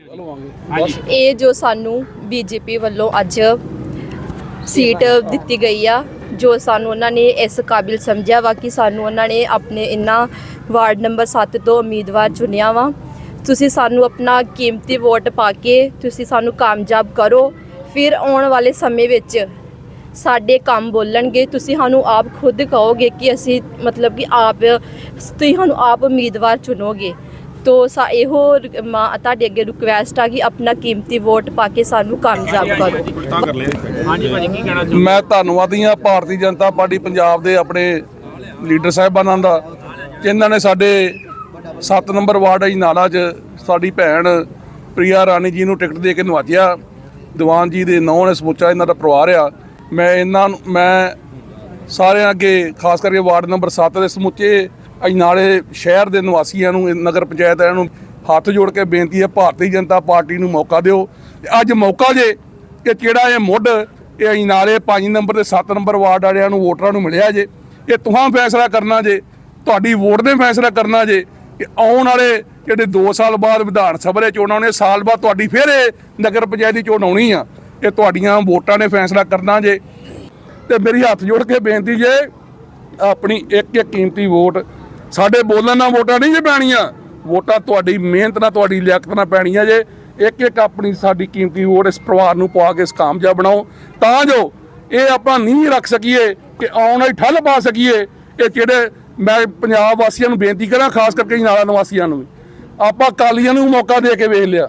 ਇਹ ਜੋ ਸਾਨੂੰ ਬੀਜੇਪੀ ਵੱਲੋਂ ਅੱਜ ਸੀਟ ਦਿੱਤੀ ਗਈ ਆ, ਜੋ ਸਾਨੂੰ ਉਹਨਾਂ ਨੇ ਇਸ ਕਾਬਿਲ ਸਮਝਿਆ ਵਾ ਕਿ ਸਾਨੂੰ ਉਹਨਾਂ ਨੇ ਆਪਣੇ ਇਨਾ ਵਾਰਡ ਨੰਬਰ 7 ਤੋਂ ਉਮੀਦਵਾਰ ਚੁਣਿਆ ਵਾ। ਤੁਸੀਂ ਸਾਨੂੰ ਆਪਣਾ ਕੀਮਤੀ ਵੋਟ ਪਾ ਕੇ ਤੁਸੀਂ ਸਾਨੂੰ ਕਾਮਯਾਬ ਕਰੋ। ਫਿਰ ਆਉਣ ਵਾਲੇ ਸਮੇਂ ਵਿੱਚ ਸਾਡੇ ਕੰਮ ਬੋਲਣਗੇ। ਤੁਸੀਂ ਸਾਨੂੰ ਆਪ ਖੁਦ ਕਹੋਗੇ ਕਿ ਅਸੀਂ ਮਤਲਬ ਕਿ ਆਪ, ਤੁਸੀਂ ਸਾਨੂੰ ਆਪ ਉਮੀਦਵਾਰ ਚੁਣੋਗੇ। ਤੋ ਸਾ ਇਹੋ ਮਾ- ਤੁਹਾਡੇ ਅੱਗੇ ਰਿਕੁਐਸਟ ਆ ਕਿ ਆਪਣਾ ਕੀਮਤੀ ਵੋਟ ਪਾ ਕੇ ਸਾਨੂੰ ਕਾਮਯਾਬ ਕਰੋ। ਹਾਂਜੀ ਭਾਜੀ ਕੀ ਕਹਿਣਾ ਚਾਹੁੰਦੇ ਮੈਂ ਧੰਨਵਾਦੀ ਹਾਂ ਭਾਰਤੀ ਜਨਤਾ ਪਾਰਟੀ ਪੰਜਾਬ ਦੇ ਆਪਣੇ ਲੀਡਰ ਸਾਹਿਬਾਨਾਂ ਦਾ ਜਿਨ੍ਹਾਂ ਨੇ ਸਾਡੇ 7 ਨੰਬਰ ਵਾਰਡ ਅਜਨਾਲਾ 'ਚ ਸਾਡੀ ਭੈਣ ਪ੍ਰਿਆ ਰਾਣੀ ਜੀ ਨੂੰ ਟਿਕਟ ਦੇ ਕੇ ਨਵਾਜਿਆ। ਦੀਵਾਨ ਜੀ ਦੇ ਨੌਂ ਨੇ ਸਮੁੱਚਾ ਇਹਨਾਂ ਦਾ ਪਰਿਵਾਰ ਆ। ਮੈਂ ਇਹਨਾਂ ਨੂੰ ਮੈਂ ਸਾਰਿਆਂ ਅੱਗੇ ਖਾਸ ਕਰਕੇ ਵਾਰਡ ਨੰਬਰ 7 ਦੇ ਸਮੁੱਚੇ ਅਜਨਾਲੇ ਸ਼ਹਿਰ ਦੇ ਨਿਵਾਸੀਆਂ ਨੂੰ ਨਗਰ ਪੰਚਾਇਤ ਵਾਲਿਆਂ ਨੂੰ ਹੱਥ ਜੋੜ ਕੇ ਬੇਨਤੀ ਹੈ, ਭਾਰਤੀ ਜਨਤਾ ਪਾਰਟੀ ਨੂੰ ਮੌਕਾ ਦਿਓ। ਅੱਜ ਮੌਕਾ ਜੇ ਕਿ ਜਿਹੜਾ ਇਹ ਮੁੱਢ, ਇਹ ਅਜਨਾਲੇ 5 ਨੰਬਰ ਤੇ 7 ਨੰਬਰ ਵਾਰਡ ਵਾਲਿਆਂ ਨੂੰ, ਵੋਟਰਾਂ ਨੂੰ ਮਿਲਿਆ ਜੇ, ਇਹ ਤੁਹਾਂ ਫੈਸਲਾ ਕਰਨਾ ਜੇ, ਤੁਹਾਡੀ ਵੋਟ ਨੇ ਫੈਸਲਾ ਕਰਨਾ ਜੇ ਕਿ ਆਉਣ ਵਾਲੇ ਜਿਹੜੇ 2 ਸਾਲ ਬਾਅਦ ਵਿਧਾਨ ਸਭਾ ਦੇ ਚੋਣਾਂ ਨੇ, ਸਾਲ ਬਾਅਦ ਤੁਹਾਡੀ ਫਿਰ ਇਹ ਨਗਰ ਪੰਚਾਇਤ ਦੀ ਚੋਣ ਆਉਣੀ ਆ, ਇਹ ਤੁਹਾਡੀਆਂ ਵੋਟਾਂ ਨੇ ਫੈਸਲਾ ਕਰਨਾ ਜੇ। ਤੇ ਮੇਰੀ ਹੱਥ ਜੋੜ ਕੇ ਬੇਨਤੀ ਜੇ, ਆਪਣੀ ਇੱਕ ਇੱਕ ਕੀਮਤੀ ਵੋਟ ਸਾਡੇ ਬੋਲਣ ਨਾਲ ਵੋਟਾਂ ਨਹੀਂ ਜੇ ਪੈਣੀਆਂ। ਵੋਟਾਂ ਤੁਹਾਡੀ ਮਿਹਨਤ ਨਾਲ, ਤੁਹਾਡੀ ਲਿਆਕਤ ਨਾਲ ਪੈਣੀਆਂ ਜੇ। ਇੱਕ ਇੱਕ ਆਪਣੀ ਸਾਡੀ ਕੀਮਤੀ ਵੋਟ ਇਸ ਪਰਿਵਾਰ ਨੂੰ ਪਵਾ ਕੇ ਇਸ ਕਾਮਯਾਬ ਬਣਾਓ। ਤਾਂ ਜੋ ਇਹ ਆਪਾਂ ਨਹੀਂ ਰੱਖ ਸਕੀਏ ਕਿ ਆਉਣ ਵਾਲੀ ਠੱਲ ਪਾ ਸਕੀਏ। ਇਹ ਜਿਹੜੇ ਮੈਂ ਪੰਜਾਬ ਵਾਸੀਆਂ ਨੂੰ ਬੇਨਤੀ ਕਰਾਂ, ਖਾਸ ਕਰਕੇ ਨਾਲਾ ਨਿਵਾਸੀਆਂ ਨੂੰ ਆਪਾਂ ਕਾਲੀਆਂ ਨੂੰ ਵੀ ਮੌਕਾ ਦੇ ਕੇ ਵੇਖ ਲਿਆ।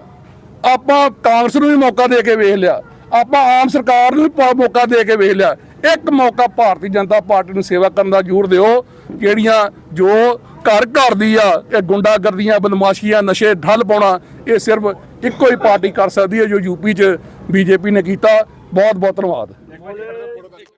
ਆਪਾਂ ਕਾਂਗਰਸ ਨੂੰ ਵੀ ਮੌਕਾ ਦੇ ਕੇ ਵੇਖ ਲਿਆ। ਆਪਾਂ ਆਮ ਸਰਕਾਰ ਨੂੰ ਮੌਕਾ ਦੇ ਕੇ ਵੇਖ ਲਿਆ। ਇੱਕ ਮੌਕਾ ਭਾਰਤੀ ਜਨਤਾ ਪਾਰਟੀ ਨੂੰ ਸੇਵਾ ਕਰਨ ਦਾ ਜ਼ਰੂਰ ਦਿਓ, ਜਿਹੜੀਆਂ ਜੋ ਘਰ ਘਰ ਦੀ ਆ, ਇਹ ਗੁੰਡਾਗਰਦੀਆਂ, ਬਦਮਾਸ਼ੀਆਂ, ਨਸ਼ੇ ਢੱਲ ਪਾਉਣਾ, ਇਹ ਸਿਰਫ ਇੱਕੋ ਹੀ ਪਾਰਟੀ ਕਰ ਸਕਦੀ ਹੈ ਜੋ ਯੂਪੀ 'ਚ ਬੀਜੇਪੀ ਨੇ ਕੀਤਾ। ਬਹੁਤ ਬਹੁਤ ਧੰਨਵਾਦ